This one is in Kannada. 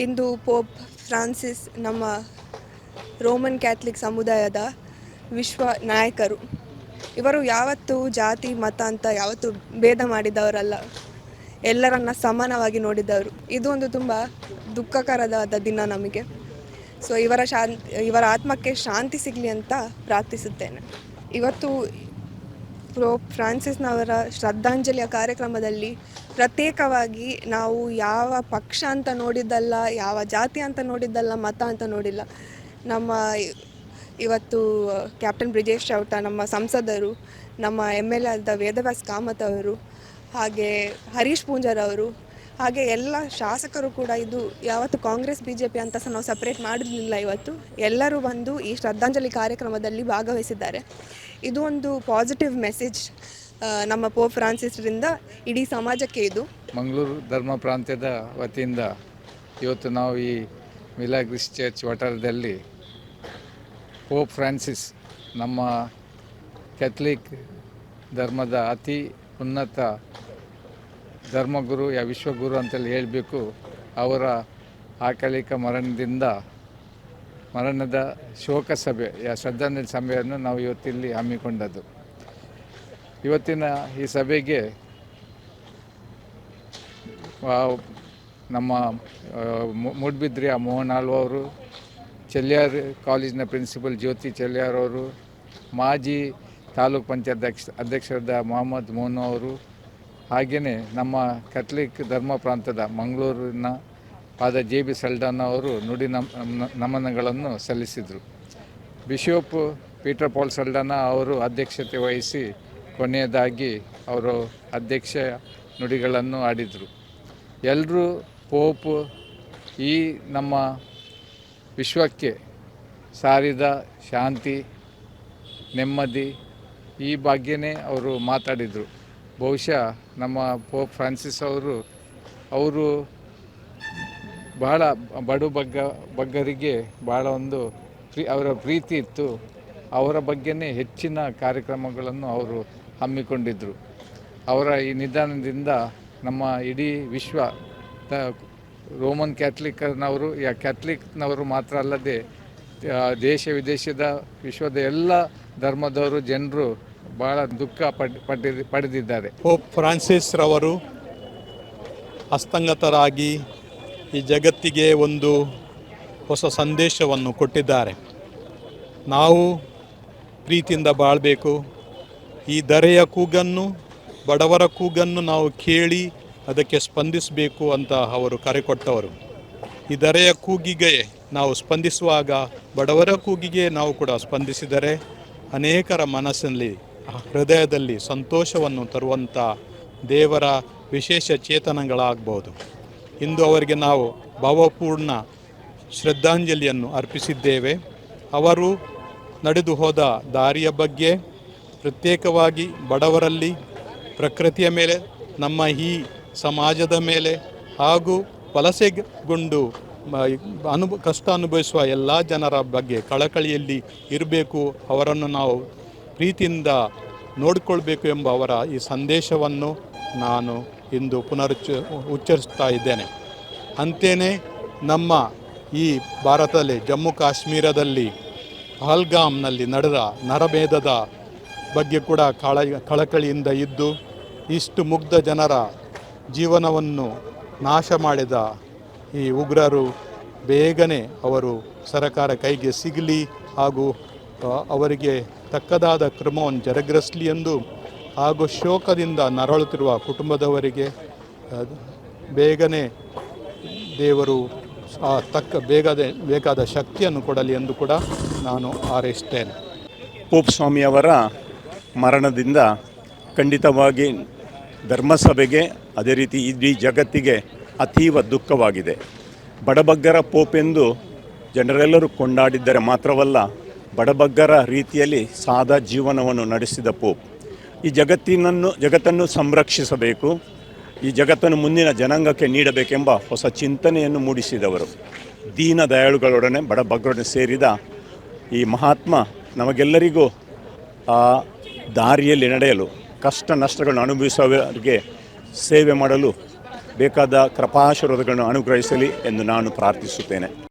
ಇಂದು ಪೋಪ್ ಫ್ರಾನ್ಸಿಸ್ ನಮ್ಮ ರೋಮನ್ ಕ್ಯಾಥಲಿಕ್ ಸಮುದಾಯದ ವಿಶ್ವ ನಾಯಕರು. ಇವರು ಯಾವತ್ತೂ ಜಾತಿ, ಮತ ಅಂತ ಯಾವತ್ತೂ ಭೇದ ಮಾಡಿದವರಲ್ಲ. ಎಲ್ಲರನ್ನ ಸಮಾನವಾಗಿ ನೋಡಿದವರು. ಇದು ಒಂದು ತುಂಬ ದುಃಖಕರವಾದ ದಿನ ನಮಗೆ. ಸೊ ಇವರ ಶಾಂತಿ, ಇವರ ಆತ್ಮಕ್ಕೆ ಶಾಂತಿ ಸಿಗಲಿ ಅಂತ ಪ್ರಾರ್ಥಿಸುತ್ತೇನೆ. ಇವತ್ತು ಪೋಪ್ ಫ್ರಾನ್ಸಿಸ್ನವರ ಶ್ರದ್ಧಾಂಜಲಿಯ ಕಾರ್ಯಕ್ರಮದಲ್ಲಿ ಪ್ರತ್ಯೇಕವಾಗಿ ನಾವು ಯಾವ ಪಕ್ಷ ಅಂತ ನೋಡಿದ್ದಲ್ಲ, ಯಾವ ಜಾತಿ ಅಂತ ನೋಡಿದ್ದಲ್ಲ, ಮತ ಅಂತ ನೋಡಿಲ್ಲ. ನಮ್ಮ ಇವತ್ತು ಕ್ಯಾಪ್ಟನ್ ಬ್ರಿಜೇಶ್ ಚೌಟ, ನಮ್ಮ ಸಂಸದರು, ನಮ್ಮ ಎಂ ಎಲ್ ಎ ಆದ ವೇದವ್ಯಾಸ್ ಕಾಮತ್ ಅವರು, ಹಾಗೆ ಹರೀಶ್ ಪೂಂಜಾರ್ ಅವರು ಹಾಗೆ ಎಲ್ಲ ಶಾಸಕರು ಕೂಡ ಇದು ಯಾವತ್ತು ಕಾಂಗ್ರೆಸ್ ಬಿ ಜೆ ಪಿ ಅಂತ ಸಹ ನಾವು ಸಪ್ರೇಟ್ ಮಾಡಲಿಲ್ಲ ಇವತ್ತು. ಎಲ್ಲರೂ ಬಂದು ಈ ಶ್ರದ್ಧಾಂಜಲಿ ಕಾರ್ಯಕ್ರಮದಲ್ಲಿ ಭಾಗವಹಿಸಿದ್ದಾರೆ. ಇದು ಒಂದು ಪಾಸಿಟಿವ್ ಮೆಸೇಜ್ ನಮ್ಮ ಪೋ ಫ್ರಾನ್ಸಿಸ್ರಿಂದ ಇಡೀ ಸಮಾಜಕ್ಕೆ ಇದು. ಮಂಗಳೂರು ಧರ್ಮ ಪ್ರಾಂತ್ಯದ ವತಿಯಿಂದ ಇವತ್ತು ನಾವು ಈ ಮಿಲಾಗ್ರಿಸ್ ಚರ್ಚ್ ವಠಾರದಲ್ಲಿ ಪೋಪ್ ಫ್ರಾನ್ಸಿಸ್ ನಮ್ಮ ಕ್ಯಾಥಲಿಕ್ ಧರ್ಮದ ಅತಿ ಉನ್ನತ ಧರ್ಮಗುರು, ಯಾ ವಿಶ್ವಗುರು ಅಂತೇಳಿ ಹೇಳಬೇಕು, ಅವರ ಅಕಾಲಿಕ ಮರಣದಿಂದ, ಮರಣದ ಶೋಕ ಸಭೆ ಯಾ ಶ್ರದ್ಧಾಂಜಲಿ ಸಭೆಯನ್ನು ನಾವು ಇವತ್ತಿಲ್ಲಿ ಹಮ್ಮಿಕೊಂಡದ್ದು. ಇವತ್ತಿನ ಈ ಸಭೆಗೆ ನಮ್ಮ ಮೂಡ್ಬಿದ್ರಿಯ ಮೋಹನ್ ಅವರು, ಚೆಲ್ಯಾರ್ ಕಾಲೇಜಿನ ಪ್ರಿನ್ಸಿಪಲ್ ಜ್ಯೋತಿ ಚೆಲ್ಯಾರ್ ಅವರು, ಮಾಜಿ ತಾಲೂಕು ಪಂಚಾಯತ್ ಅಧ್ಯಕ್ಷ, ಅಧ್ಯಕ್ಷರಾದ ಮೊಹಮ್ಮದ್ ಮೋನು ಅವರು ಹಾಗೆಯೇ ನಮ್ಮ ಕ್ಯಾಥಲಿಕ್ ಧರ್ಮ ಪ್ರಾಂತದ ಮಂಗಳೂರಿನ ಆದ ಜೆ ಬಿ ಸಲ್ಡಾನ್ ಅವರು ನುಡಿ ನಮ್ ನಮನಗಳನ್ನು ಸಲ್ಲಿಸಿದರು. ಬಿಷಪ್ ಪೀಟರ್ ಪಾಲ್ ಸಲ್ಡಾನ ಅವರು ಅಧ್ಯಕ್ಷತೆ ವಹಿಸಿ ಕೊನೆಯದಾಗಿ ಅವರು ಅಧ್ಯಕ್ಷ ನುಡಿಗಳನ್ನು ಆಡಿದರು. ಎಲ್ಲರೂ ಪೋಪ್ ಈ ನಮ್ಮ ವಿಶ್ವಕ್ಕೆ ಸಾರಿದ ಶಾಂತಿ, ನೆಮ್ಮದಿ ಈ ಬಗ್ಗೆನೇ ಅವರು ಮಾತಾಡಿದರು. ಬಹುಶಃ ನಮ್ಮ ಪೋಪ್ ಫ್ರಾನ್ಸಿಸ್ ಅವರು ಅವರು ಬಹಳ ಬಡು ಬಗ್ಗ, ಬಗ್ಗರಿಗೆ ಭಾಳ ಒಂದು ಪ್ರೀ, ಅವರ ಪ್ರೀತಿ ಇತ್ತು. ಅವರ ಬಗ್ಗೆನೇ ಹೆಚ್ಚಿನ ಕಾರ್ಯಕ್ರಮಗಳನ್ನು ಅವರು ಹಮ್ಮಿಕೊಂಡಿದ್ದರು ಅವರ ಈ ನಿಧಾನದಿಂದ ನಮ್ಮ ಇಡೀ ವಿಶ್ವ ರೋಮನ್ ಕ್ಯಾಥಲಿಕ್ನವರು, ಯಾ ಕ್ಯಾಥಲಿಕ್ನವರು ಮಾತ್ರ ಅಲ್ಲದೆ ದೇಶ ವಿದೇಶದ, ವಿಶ್ವದ ಎಲ್ಲ ಧರ್ಮದವರು, ಜನರು ಬಹಳ ದುಃಖ ಪಡೆದಿ ಪಡೆದಿದ್ದಾರೆ. ಪೋಪ್ ಫ್ರಾನ್ಸಿಸ್ ರವರು ಹಸ್ತಂಗತರಾಗಿ ಈ ಜಗತ್ತಿಗೆ ಒಂದು ಹೊಸ ಸಂದೇಶವನ್ನು ಕೊಟ್ಟಿದ್ದಾರೆ. ನಾವು ಪ್ರೀತಿಯಿಂದ ಬಾಳಬೇಕು. ಈ ದರೆಯ ಕೂಗನ್ನು, ಬಡವರ ಕೂಗನ್ನು ನಾವು ಕೇಳಿ ಅದಕ್ಕೆ ಸ್ಪಂದಿಸಬೇಕು ಅಂತ ಅವರು ಕರೆ ಕೊಟ್ಟವರು. ಈ ದರೆಯ ಕೂಗಿಗೆ ನಾವು ಸ್ಪಂದಿಸುವಾಗ ಬಡವರ ಕೂಗಿಗೆ ನಾವು ಕೂಡ ಸ್ಪಂದಿಸಿದರೆ ಅನೇಕರ ಮನಸ್ಸಿನಲ್ಲಿ ಹೃದಯದಲ್ಲಿ ಸಂತೋಷವನ್ನು ತರುವಂಥ ದೇವರ ವಿಶೇಷ ಚೇತನಗಳಾಗ್ಬೋದು. ಇಂದು ಅವರಿಗೆ ನಾವು ಭಾವಪೂರ್ಣ ಶ್ರದ್ಧಾಂಜಲಿಯನ್ನು ಅರ್ಪಿಸಿದ್ದೇವೆ. ಅವರು ನಡೆದು ಹೋದ ದಾರಿಯ ಬಗ್ಗೆ ಪ್ರತ್ಯೇಕವಾಗಿ ಬಡವರಲ್ಲಿ, ಪ್ರಕೃತಿಯ ಮೇಲೆ, ನಮ್ಮ ಈ ಸಮಾಜದ ಮೇಲೆ ಹಾಗೂ ವಲಸೆಗೊಂಡು ಅನುಭ, ಕಷ್ಟ ಅನುಭವಿಸುವ ಎಲ್ಲ ಜನರ ಬಗ್ಗೆ ಕಳಕಳಿಯಲ್ಲಿ ಇರಬೇಕು. ಅವರನ್ನು ನಾವು ಪ್ರೀತಿಯಿಂದ ನೋಡಿಕೊಳ್ಬೇಕು ಎಂಬ ಅವರ ಈ ಸಂದೇಶವನ್ನು ನಾನು ಇಂದು ಪುನರುಚ್ಚ, ಉಚ್ಚರಿಸ್ತಾ ಇದ್ದೇನೆ. ಅಂತೆಯೇ ನಮ್ಮ ಈ ಭಾರತದಲ್ಲಿ ಜಮ್ಮು ಕಾಶ್ಮೀರದಲ್ಲಿ ಪಹಲ್ಗಾಮ್ನಲ್ಲಿ ನಡೆದ ನರಭೇದದ ಬಗ್ಗೆ ಕೂಡ ಕಳ, ಕಳಕಳಿಯಿಂದ ಇದ್ದು ಇಷ್ಟು ಮುಗ್ಧ ಜನರ ಜೀವನವನ್ನು ನಾಶ ಮಾಡಿದ ಈ ಉಗ್ರರು ಬೇಗನೆ ಅವರು ಸರಕಾರ ಕೈಗೆ ಸಿಗಲಿ ಹಾಗೂ ಅವರಿಗೆ ತಕ್ಕದಾದ ಕ್ರಮವನ್ನು ಜರುಗಿಸಲಿ ಎಂದು ಹಾಗೂ ಶೋಕದಿಂದ ನರಳುತ್ತಿರುವ ಕುಟುಂಬದವರಿಗೆ ಬೇಗನೆ ದೇವರು ಆ ತಕ್ಕ ಬೇಗದೆ ಬೇಕಾದ ಶಕ್ತಿಯನ್ನು ಕೊಡಲಿ ಎಂದು ಕೂಡ ನಾನು ಹಾರೈಸ್ತೇನೆ ಪೋಪ್ ಸ್ವಾಮಿಯವರ ಮರಣದಿಂದ ಖಂಡಿತವಾಗಿ ಧರ್ಮಸಭೆಗೆ, ಅದೇ ರೀತಿ ಇಡೀ ಜಗತ್ತಿಗೆ ಅತೀವ ದುಃಖವಾಗಿದೆ. ಬಡಬಗ್ಗರ ಪೋಪ್ ಎಂದು ಜನರೆಲ್ಲರೂ ಕೊಂಡಾಡಿದ್ದರೆ ಮಾತ್ರವಲ್ಲ ಬಡಬಗ್ಗರ ರೀತಿಯಲ್ಲಿ ಸಾದಾ ಜೀವನವನ್ನು ನಡೆಸಿದ ಪೋಪ್. ಈ ಜಗತ್ತಿನನ್ನು, ಜಗತ್ತನ್ನು ಸಂರಕ್ಷಿಸಬೇಕು, ಈ ಜಗತ್ತನ್ನು ಮುಂದಿನ ಜನಾಂಗಕ್ಕೆ ನೀಡಬೇಕೆಂಬ ಹೊಸ ಚಿಂತನೆಯನ್ನು ಮೂಡಿಸಿದವರು. ದೀನ ದಯಾಳುಗಳೊಡನೆ ಬಡಬಗ್ಗರೊಡನೆ ಸೇರಿದ ಈ ಮಹಾತ್ಮ ನಮಗೆಲ್ಲರಿಗೂ ಆ ದಾರಿಯಲ್ಲಿ ನಡೆಯಲು, ಕಷ್ಟ ನಷ್ಟಗಳನ್ನು ಅನುಭವಿಸುವವರಿಗೆ ಸೇವೆ ಮಾಡಲು ಬೇಕಾದ ಕೃಪಾಶೀರ್ವಾದಗಳನ್ನು ಅನುಗ್ರಹಿಸಲಿ ಎಂದು ನಾನು ಪ್ರಾರ್ಥಿಸುತ್ತೇನೆ.